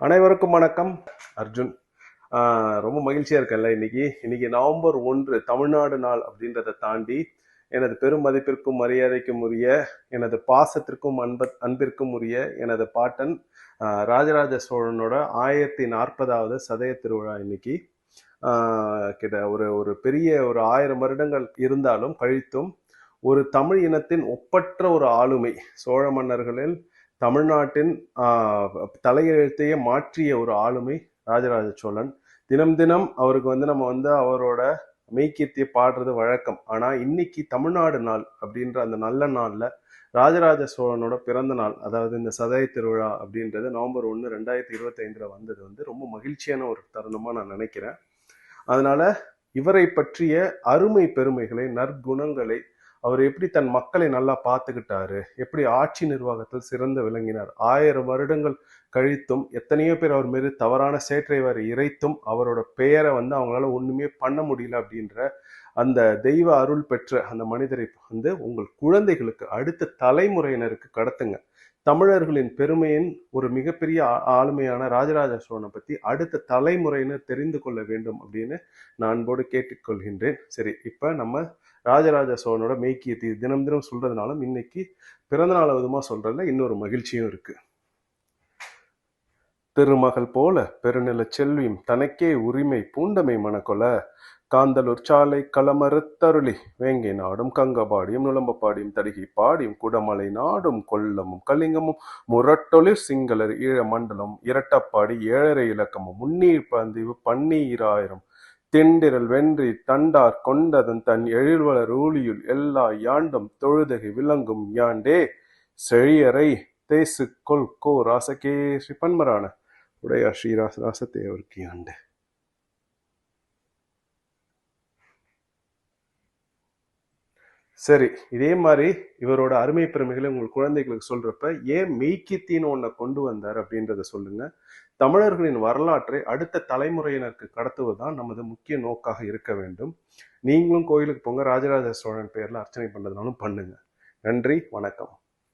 அனைவருக்கும் வணக்கம். அர்ஜுன் ரொம்ப மகிழ்ச்சியா இருக்கேன்ல இன்னைக்கு. இன்னைக்கு நவம்பர் ஒன்று தமிழ்நாடு நாள் அப்படின்றத தாண்டி எனது பெரும் மதிப்பிற்கும் மரியாதைக்கும் உரிய எனது பாசத்திற்கும் அன்ப அன்பிற்கும் உரிய எனது பாட்டன் ராஜராஜ சோழனோட ஆயிரத்தி நாற்பதாவது சதய திருவிழா இன்னைக்கு. கிட்ட ஒரு ஒரு பெரிய ஒரு ஆயிரம் வருடங்கள் இருந்தாலும் கழித்தும் ஒரு தமிழ் இனத்தின் ஒப்பற்ற ஒரு ஆளுமை. சோழ மன்னர்களில் தமிழ்நாட்டின் தலையெழுத்தையே மாற்றிய ஒரு ஆளுமை ராஜராஜ சோழன். தினம் தினம் அவருக்கு வந்து நம்ம வந்து அவரோட மெய்க்கீர்த்தியை பாடுறது வழக்கம். ஆனா இன்னைக்கு தமிழ்நாடு நாள் அப்படின்ற அந்த நல்ல நாள்ல ராஜராஜ சோழனோட பிறந்த நாள் அதாவது இந்த சதய திருவிழா அப்படின்றது நவம்பர் ஒன்று ரெண்டாயிரத்தி இருபத்தி ஐந்துல வந்தது வந்து ரொம்ப மகிழ்ச்சியான ஒரு தருணமா நான் நினைக்கிறேன். அதனால இவரை பற்றிய அருமை பெருமைகளை நற்குணங்களை அவர் எப்படி தன் மக்களை நல்லா பார்த்துக்கிட்டாரு? எப்படி ஆட்சி நிர்வாகத்தில் சிறந்து விளங்கினார்? ஆயிரம் வருடங்கள் கழித்தும் எத்தனையோ பேர் அவர் மீது தவறான சேற்றை வரை இறைத்தும் அவரோட பெயரை வந்து அவங்களால ஒண்ணுமே பண்ண முடியல அப்படின்ற அந்த தெய்வ அருள் பெற்ற அந்த மனிதரை வந்து உங்கள் குழந்தைகளுக்கு அடுத்த தலைமுறையினருக்கு கடத்துங்க. தமிழர்களின் பெருமையின் ஒரு மிகப்பெரிய ஆ- ஆளுமையான ராஜராஜ சோழனை பத்தி அடுத்த தலைமுறையினர் தெரிந்து கொள்ள வேண்டும் அப்படின்னு நான் அன்போடு கேட்டுக்கொள்கின்றேன். சரி இப்ப நம்ம ராஜராஜ சோழனோட மெய்க்கீர்த்தி தினம் தினம் சொல்றதுனாலும் இன்னைக்கு பிறந்தநாள் விதமாக சொல்றதுல இன்னொரு மகிழ்ச்சியும் இருக்கு. திருமகள் போல பெருநில செல்வியும் தனக்கே உரிமை பூண்டமை மனக்கொல. காந்தலூர் சாலை களமறுத்தருளி வேங்கை நாடும் கங்கபாடியும் நுழம்பப்பாடியும் தடிகை பாடியும் குடமலை நாடும் கொல்லமும் கலிங்கமும் முரட்டொளிர் சிங்களர் ஈழ மண்டலம் இரட்டப்பாடி ஏழரை இலக்கமும் முன்னீர் பந்திவு பன்னீராயிரம் திண்டிரல் வென்றி தண்டார் கொண்டதன் தன் எழில்வளர் ஊழியுள் எல்லா யாண்டும் தொழுதகை விளங்கும் யாண்டே. செழியரை தேசு கொல் கோ ராசகே ஸ்ரீ பன்மரான. உடையார் ஸ்ரீராச ராசத்தேவருக்கு யாண்டு சரி இதே மாதிரி இவரோட அருமை பெருமைகளை உங்கள் குழந்தைகளுக்கு சொல்றப்ப ஏன் மெய்க்கித்தின்னு ஒன்றை கொண்டு வந்தார் அப்படின்றத சொல்லுங்க. தமிழர்களின் வரலாற்றை அடுத்த தலைமுறையினருக்கு கடத்துவதுதான் நமது முக்கிய நோக்காக இருக்க வேண்டும். நீங்களும் கோயிலுக்கு போங்க ராஜராஜ சோழன் பேர்ல அர்ச்சனை பண்ணதுனாலும் பண்ணுங்க. நன்றி வணக்கம்.